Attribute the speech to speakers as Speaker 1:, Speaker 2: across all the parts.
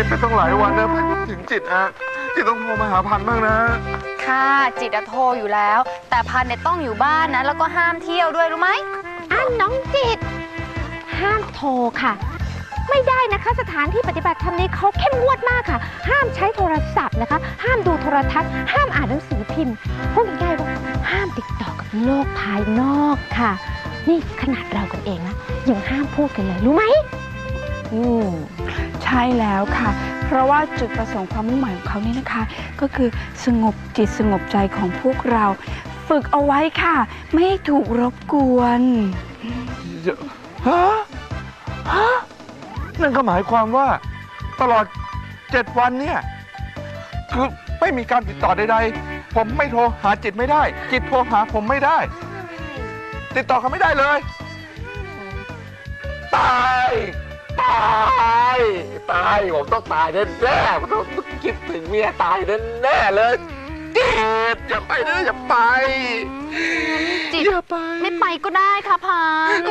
Speaker 1: จิตไปต้องหลายวันนะพันถึงจิตอะจิตต้องโทรมาหาพันบ้างนะ
Speaker 2: ค่ะจิตอะโทรอยู่แล้ว แต่พันเนี่ยต้องอยู่บ้านนะ แล้วก็ห้ามเที่ยวด้วยรู้ไหม
Speaker 3: อะน้องจิต ห้ามโทรค่ะ ไม่ได้นะคะสถานที่ปฏิบัติธรรมนี้เขาเข้มงวดมากค่ะ ห้ามใช้โทรศัพท์นะคะ ห้ามดูโทรทัศน์ ห้ามอ่านหนังสือพิมพ์พูดง่ายๆว่าห้ามติดต่อกับโลกภายนอกค่ะ นี่ขนาดเรากันเองนะยังห้ามพูดกันเลยรู้ไหม
Speaker 4: อืม ใช่แล้วค่ะ เพราะว่าจุดประสงค์ความมุ่งหมายของเขานี่นะคะ ก็คือสงบจิตสงบใจของพวกเรา ฝึกเอาไว้ค่ะ ไม่ให้ถูกรบกวน
Speaker 1: ฮะ ฮะ นั่นก็หมายความว่าตลอดเจ็ดวันเนี่ย คือไม่มีการติดต่อใดๆ ผมไม่โทรหาจิตไม่ได้ จิตโทรหาผมไม่ได้ ติดต่อกันไม่ได้เลย ตาย ตายตายผมต้องตายแน่ๆผมต้องคิดถึงเมียตายแน่ๆเลยจิตอย่าไปนะอย่าไป
Speaker 2: จิต
Speaker 1: อย่าไป
Speaker 2: ไม่ไปก็ได้ค่ะพัน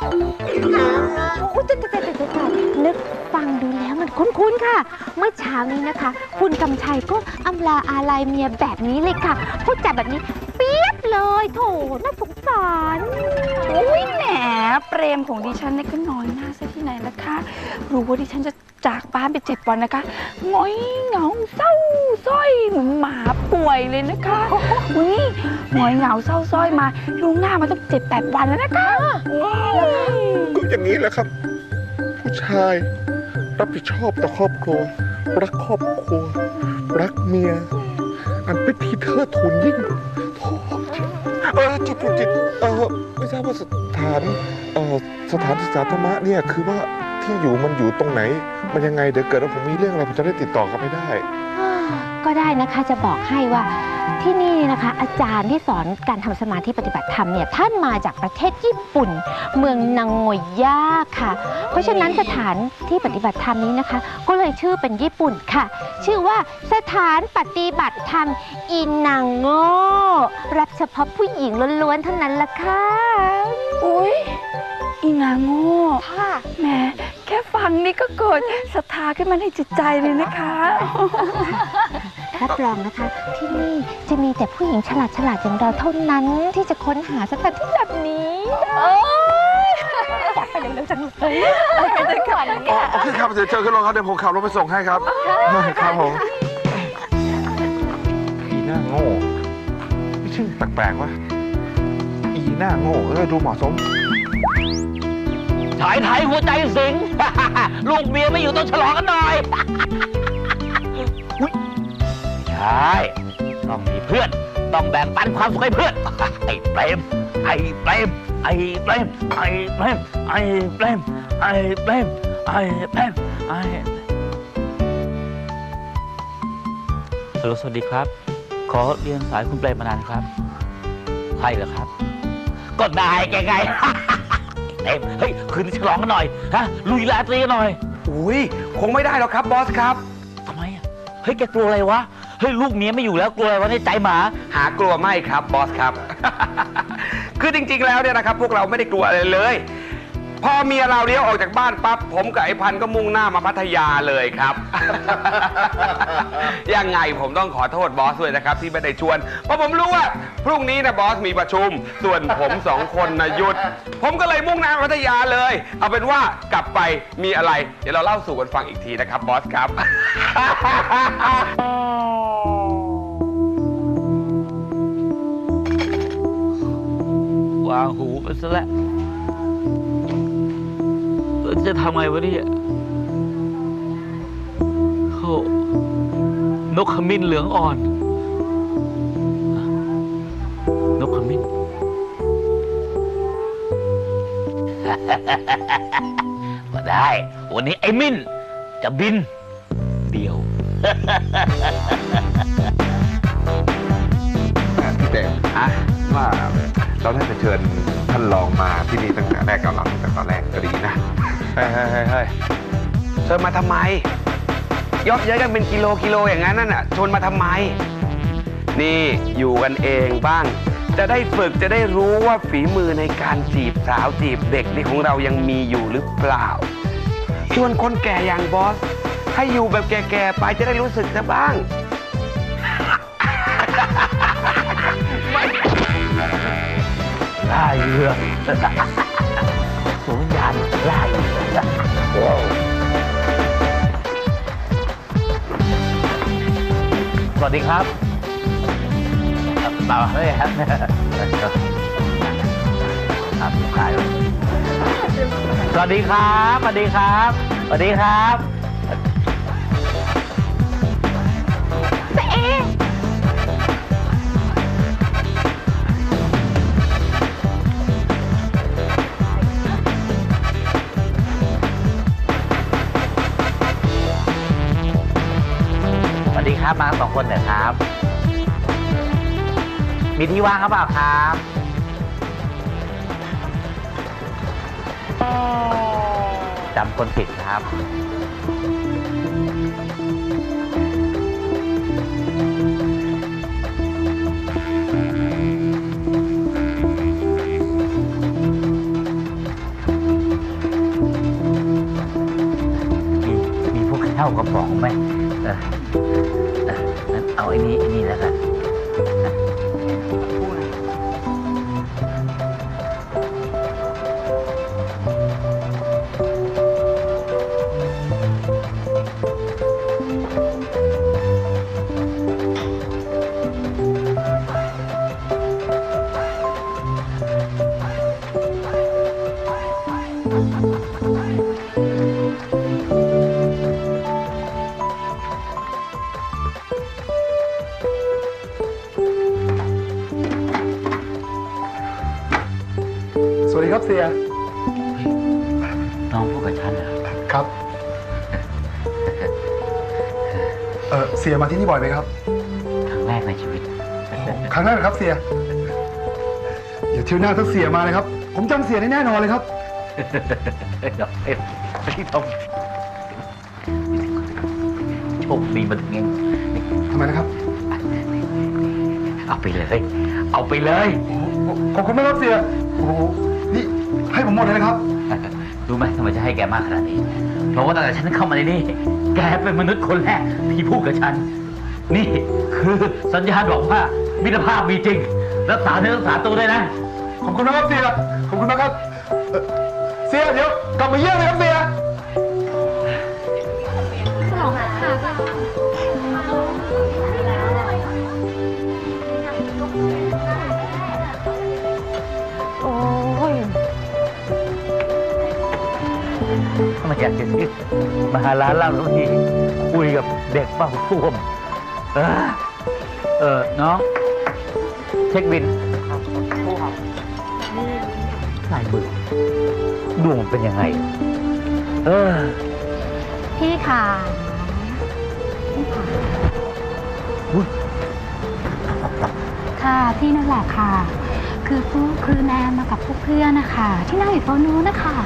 Speaker 3: โอ้ยแต่แต่แต่แต่แต่นึกฟังดูแล้วมันคุ้นๆค่ะ เมื่อเช้านี้นะคะ คุณกำชัยก็อำลาอาลัยเมียแบบนี้เลยค่ะพูดจาแบบนี้เปียบเลยโถน่าสงสาร
Speaker 4: อุ้ยแหมเปรมของดิฉันเนี่ยก็น้อยหน้าซะที่ไหนนะคะ รู้ว่าดิฉันจะจากบ้านไปเจ็ดวันนะคะหงอยเหงาเศร้าสร้อยเหมือนหมาป่วยเลยนะคะอุ้ยหงอยเหงาเศร้าสร้อยมาล่วงหน้ามาตั้งเจ็ดแปดวันแล้วนะคะว้าว
Speaker 1: ก็อย่างนี้แหละครับ ผู้ชายรับผิดชอบต่อครอบครัว รักครอบครัว รักเมีย อันเป็นที่เทิดทูนยิ่ง เออจิตจิตจิตเออไม่ทราบว่าสถานเออสถานศึกษาธรรมะเนี่ยคือว่าที่อยู่มันอยู่ตรงไหน มันยังไงเดี๋ยวเกิดว่าผมมีเรื่องอะไรผมจะได้ติดต่อกันไม่ได้
Speaker 3: ก็ได้นะคะจะบอกให้ว่า ที่นี่นะคะ อาจารย์ที่สอนการทำสมาธิปฏิบัติธรรมเนี่ยท่านมาจากประเทศญี่ปุ่น เมืองนางโงย่าค่ะ เพราะฉะนั้นสถานที่ปฏิบัติธรรมนี้นะคะ ก็เลยชื่อเป็นญี่ปุ่นค่ะ ชื่อว่าสถานปฏิบัติธรรมอินังโงรับเฉพาะผู้หญิงล้วนๆเท่านั้นละค่ะ
Speaker 4: อุ้ยอีนางโง่
Speaker 3: ค่ะ
Speaker 4: แหมแค่ฟังนี่ก็เกิดศรัทธาขึ้นมาในจิตใจเลยนะคะ
Speaker 3: รับรองนะคะ ที่นี่จะมีแต่ผู้หญิงฉลาดฉลาดๆอย่างเราเท่านั้นที่จะค้นหาสถานที่แบบนี้อยากไปเร็วๆจังเลยไปกันก่อน
Speaker 1: อ๋อโอเคครับเดี๋ยวเจอขึ้นรถครับเดี๋ยวผมขับรถไปส่งให้ครับครับผมอีหน้าโง่ไม่ชื่อแปลกๆวะอีหน้าโง่เออดูเหมาะสม
Speaker 5: ฉายไทยหัวใจสิง ลูกเมียไม่อยู่ต้องฉลองกันหน่อยอุ๊ย ไม่ใช่ต้องมีเพื่อน ต้องแบ่งปันความสุขให้เพื่อน ไอ้เปรมไอ้เปรมไอ้เปรมไอ้เปรมไอ้เปรมไอ้เปรมไอ้เปรมไอ้ฮัลโหลสวัสดีครับ ขอเรียนสายคุณเปรมมานานครับใช่เหรอครับ ก็ได้แกไง เต็มเฮ้ย คืนนี้ฉลองกันหน่อยฮะลุยลาตรีกันหน่อย
Speaker 6: อุ้ยคงไม่ได้หรอกครับบอสครับ
Speaker 5: ทำไมอะ เฮ้ย แกกลัวอะไรวะ เฮ้ยลูกเมียไม่อยู่แล้วกลัวอะไรวะในใจหมา
Speaker 6: หากลัวไม่ครับบอสครับ คือจริงๆแล้วเนี่ยนะครับ พวกเราไม่ได้กลัวอะไรเลย พอเมียเราเลี้ยวออกจากบ้านปั๊บผมกับไอ้พันธุ์ก็มุ่งหน้ามาพัทยาเลยครับ ยังไงผมต้องขอโทษบอสด้วยนะครับ ที่ไม่ได้ชวน เพราะผมรู้ว่า พรุ่งนี้นะบอสมีประชุม ส่วนผมสองคนนะหยุด ผมก็เลยมุ่งหน้าพัทยาเลย เอาเป็นว่ากลับไปมีอะไร เดี๋ยวเราเล่าสู่กันฟังอีกทีนะครับบอสครับ
Speaker 5: ซะแล้วแล้วจะทำไงวะเนี่ยโหนกขมิ้นเหลืองอ่อน นกขมิ้น ก็ได้ วันนี้ไอ้มิ้น จะบิน เดียว
Speaker 1: พี่เต้อะว่าเราน่าจะเชิญท่านรองมาที่นี่ตั้งแต่แรกกับเราตั้งแต่ตอนแรกก็ดีนะ
Speaker 6: เฮ้ยเฮ้ยเฮ้ยเฮ้ยเชิญมาทำไมเยอะเย้ยกันเป็นกิโลกิโลอย่างนั้นน่ะชวนมาทำไม นี่อยู่กันเองบ้าง จะได้ฝึกจะได้รู้ว่าฝีมือในการจีบสาวจีบเด็กนี่ของเรายังมีอยู่หรือเปล่า ชวนคนแก่อย่างบอส ให้อยู่แบบแก่ๆไปจะได้รู้สึกซะบ้าง
Speaker 5: ล่าเรือสูงยานล่าเรือสวัสดีครับเปล่าไม่ครับครับขายสวัสดีครับ สวัสดีครับ สวัสดีครับสวัสดี ครับมาสองคนเหรอครับ มีที่ว่างหรือเปล่าครับจำคนผิดครับ มีมีพวกข้าวกระป๋องไหม เอาไอ้นี้ไอ้นี่แล้วกัน
Speaker 7: ครับเสีย
Speaker 5: น้องพูดกับฉันเหรอ
Speaker 7: ครับ เออเสียมาที่นี่บ่อยไหมครับ
Speaker 5: ครั้งแรกในชีวิต
Speaker 7: ครั้งแรกเหรอครับเสียเดี๋ยวเที่ยวหน้าถ้าเสียมาเลยครับ ผมจำเสียได้แน่นอนเลยครับ
Speaker 5: เดี๋ยวเอ็ดพี่ทอมโชคดีมาถึงเอง
Speaker 7: ทำไมนะครับ
Speaker 5: เอาไปเลย เอาไปเลย
Speaker 7: ขอบคุณมากครับเสียโอ้โหนี่ ให้ผมหมดเลยนะครับ
Speaker 5: รู้ไหมทำไมจะให้แกมากขนาดนี้ เพราะว่าตั้งแต่ฉันเข้ามาในนี่ แกเป็นมนุษย์คนแรกที่พูดกับฉัน นี่คือสัญญาณบอกว่ามิตรภาพมีจริง รักษาเนื้อรักษาตัวด้วยนะ
Speaker 7: ขอบคุณมากครับเสียขอบคุณมากครับเอ่อเสียเดี๋ยวกลับมาเยี่ยมเลยครับเสี
Speaker 3: ย
Speaker 5: ทำไมอยากจะที่มาหาร้านเหล้าทุกทีคุยกับเด็กเฝ้าท่วมเออเออน้อง เช็คบินลายมือดวงมันเป็นยังไง เออ
Speaker 3: พี่ค่ะพี่ค่ะ
Speaker 5: อุ๊ย
Speaker 3: ค่ะพี่นั่นแหละค่ะ คือผู้คือแนนมากับพวกเพื่อนนะคะ ที่นั่งอยู่โต๊ะนู้นนะคะ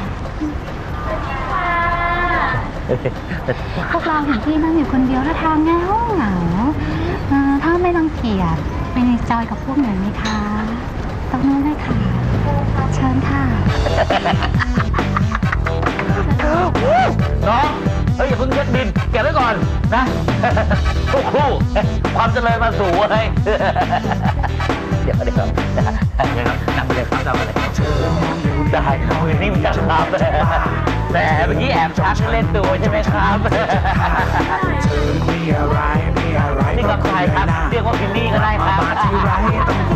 Speaker 3: พวกเราเห็นพี่นั่งอยู่คนเดียวแล้วทางเงาเหงาเออถ้าไม่รังเกียจไปจอยกับพวกหนูไหมคะตรงนู้นเลยค่ะ เชิญค่ะ
Speaker 5: น้องเฮ้ยอย่าเพิ่งเช็คบินเก็บไว้ก่อนนะทุกครู่ความเจริญมาสู่เว้ยเดี๋ยวเดี๋ยวเดี๋ยวนั่งไปเลยครับนั่งไปเลยได้มือนิ่มจังครับ แต่เมื่อกี้แอบชักเล่นตัวใช่ไหมครับนี่กับใครครับ เรียกว่าพินนี่ก็ได้ครับนี่ครับ
Speaker 8: ธุ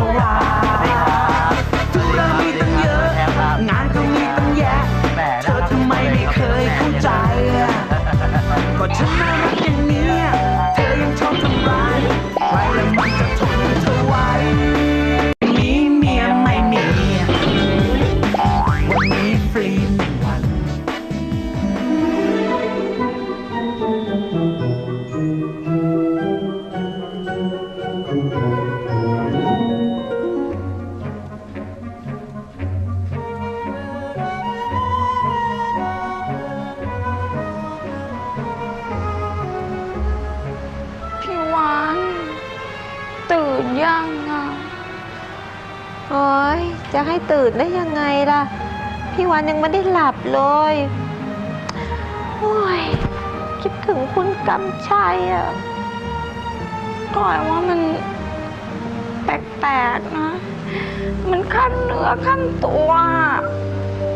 Speaker 8: ตื่นได้
Speaker 9: ยังไงล่ะ พี่วันยังไม่ได้หลับเลย
Speaker 3: โอ้ยคิดถึงคุณกำชัยอะ
Speaker 4: ก่อยว่ามันแปลกๆนะ มันขั้นเนื้อขั้นตัว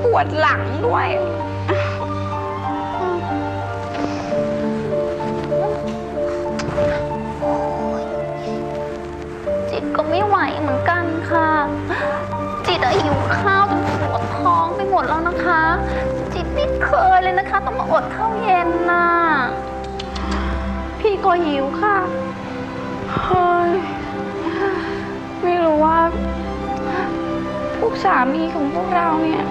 Speaker 4: ปวดหลังด้วย
Speaker 2: หิวข้าวจนปวดท้องไปหมดแล้วนะคะ จิตไม่เคยเลยนะคะ ต้องมาอดข้าวเย็นน่ะ
Speaker 4: พี่ก็หิวค่ะ เฮ้ย ไม่รู้ว่า พวกสามีของพวกเราเนี่ย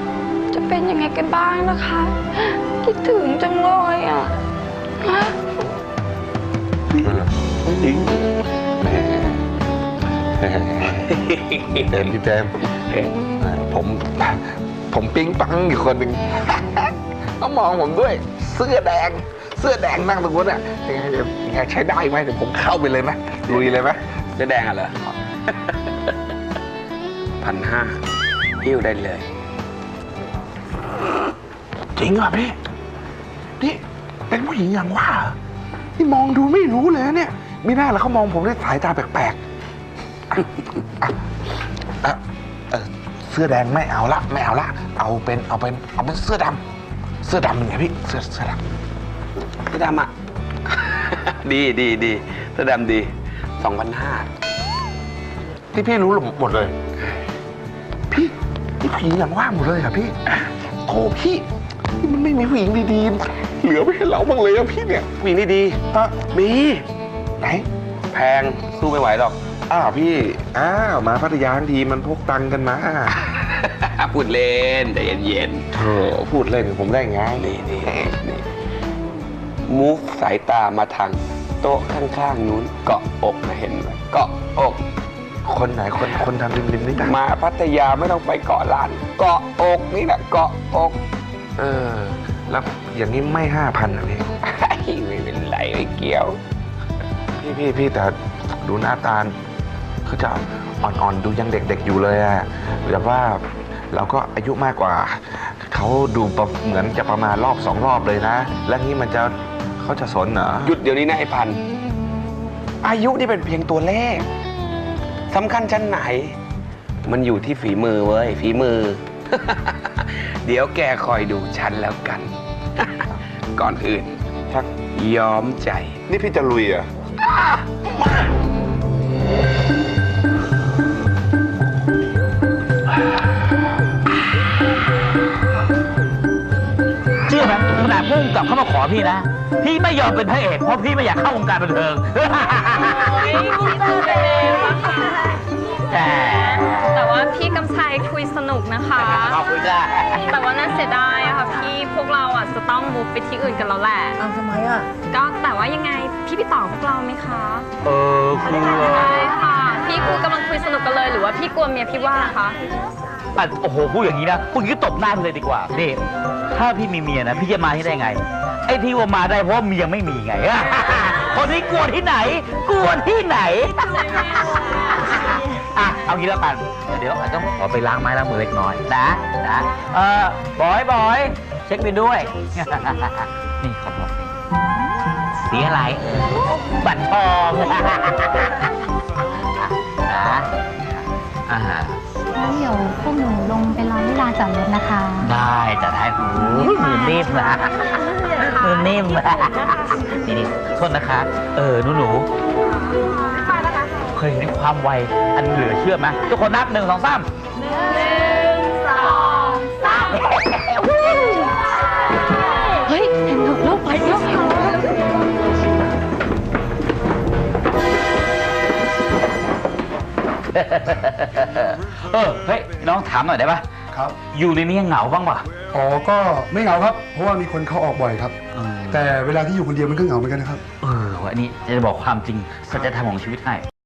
Speaker 4: จะเป็นยังไงกันบ้างนะคะ คิดถึงจังเลยอะ
Speaker 1: เต็มพี่แจม ผม ผมปิ๊งปังอยู่คนหนึ่ง เขามองผมด้วยเสื้อแดง เสื้อแดงนั่งตรงนู้นอะยังไงเดี๋ยวยังไงใช้ได้ไหมเดี๋ยวผมเข้าไปเลยไหมลุยเลยไหม
Speaker 6: เสื้อแดงอะเหรอพันห้าหิ้วได้เลย
Speaker 1: จริงเหรอพี่ นี่เป็นผู้หญิงอย่างว่าเหรอนี่มองดูไม่รู้เลยนะเนี่ยมีหน้าแล้วเขามองผมด้วยสายตาแปลกๆอะอะอะเอ่อ เสื้อแดงไม่เอาละไม่เอาละเอาเป็นเอาเป็นเอาเป็นเสื้อดำเสื้อดำเป็นไงพี่เสื้อเสื้อด
Speaker 6: เสื้อดำอะ ดีดีดีเสื้อดำดีสองพันห้าำ
Speaker 1: ที่พี่รู้หมดเลย พี่นี่ผู้หญิงอย่างว่าหมดเลยเหรอะพี่โอ้พี่นี่มันไม่มีผู้หญิงดีๆเหลือไว้ให้เราบ้างเลยอะพี่เนี่ย
Speaker 6: ผู้หญิงดี
Speaker 1: ฮะ
Speaker 6: ๆมี
Speaker 1: ไหน
Speaker 6: แพงสู้ไม่ไหวหรอก
Speaker 1: อ้าวพี่ อ้าวมาพัทยาทั้งทีมันพกตังค์กันมา
Speaker 6: พูดเล่นใจเย็น
Speaker 1: เธอพูดเล่นกับผมได้ไง
Speaker 6: ๆนี่นี่นี่มูฟสายตามาทางโต๊ะข้างๆนู้นเกาะอกนะเห็นไหมเกาะอก
Speaker 1: คนไหนคนคนทำริมริมๆนี่นะ
Speaker 6: มาพัทยาไม่ต้องไปเกาะล้าน เกาะอกนี่แหละเกาะอก
Speaker 1: เออ แล้วอย่างนี้ไม่ห้าพันอะพี่
Speaker 6: ไม่เป็นไรไม่เกี่ยว
Speaker 1: พี่พี่พี่แต่ดูหน้าตา เขาจะอ่อนๆ ดูยังเด็กๆอยู่เลยอะแต่ว่าเราก็อายุมากกว่า เขาดูประเหมือนจะประมาณรอบสองรอบเลยนะ แล้วนี้มันจะเขาจะสนเหรอ
Speaker 6: หยุดเดี๋ยวนี้นะไอ้พันธุ์อายุนี่เป็นเพียงตัวเลขสำคัญชั้นไหน มันอยู่ที่ฝีมือเว้ยฝีมือ เดี๋ยวแกคอยดูฉันแล้วกัน ก่อนอื่นชักยอมใจ
Speaker 1: นี่พี่จะลุยเหรอะ
Speaker 5: เขนาดพุ่งกลับเข้ามาขอพี่นะ พี่ไม่ยอมเป็นพระเอกเพราะพี่ไม่อยากเข้าวงการบันเทิงแต่
Speaker 2: แต่ว่าพี่กำชัยคุยสนุกนะคะ
Speaker 5: ขอบคุณจ้า
Speaker 2: แต่ว่าน่าเสียดายอะค่ะพี่พวกเราอะจะต้องมูฟไปที่อื่นกันแล้วแหละ
Speaker 5: อ้าวทำไมอะ
Speaker 2: ก็แต่ว่ายังไงพี่พี่ต่อพวกเราไหมคะ
Speaker 5: เออคือ
Speaker 2: ใช่ค่ะ พี่กูกำลังคุยสนุกกันเลยหรือว่าพี่กลัวเมียพี่ว่าคะ
Speaker 5: อะโอ้โหพูดอย่างนี้นะพูดอย่างนี้ตบหน้าไปเลยดีกว่านี่ถ้าพี่มีเมียนะพี่จะมาที่ได้ไง ไอ้ที่ว่ามาได้เพราะว่าเมียไม่มีไง คนนี้กลัวที่ไหน กลัวที่ไหน อะเอางี้แล้วกัน เดี๋ยวอาจจะต้องขอไปล้างไม้ล้างมือเล็กน้อยนะนะเออบอยบอยเช็คบินด้วย นี่ขอบอกนี่สีอะไร บัตรทองนะอ่า
Speaker 3: แล้วเดี๋ยวพวกหนูลงไปรอที่ลานจอดรถนะคะ
Speaker 5: ได้จะได้หูมือนิ่มนะมือนิ่มนะนี่นี่โทษนะคะ เออหนูหนูเคยเห็นความไวอันเหลือเชื่อไหมทุกคนนับหนึ่งสองสาม
Speaker 3: เเอ
Speaker 5: อเฮ้ยน้องถามหน่อยได้ปะ
Speaker 7: ครับ
Speaker 5: อยู่ในนี้เหงาบ้างปะ
Speaker 7: อ๋อ ก็ไม่เหงาครับ เพราะว่ามีคนเข้าออกบ่อยครับ
Speaker 5: เออ
Speaker 7: แต่เวลาที่อยู่คนเดียวมันก็เหงาเหมือนกันนะครับ
Speaker 5: เออวันนี้จะบอกความจริงสัจธรรมของชีวิตให้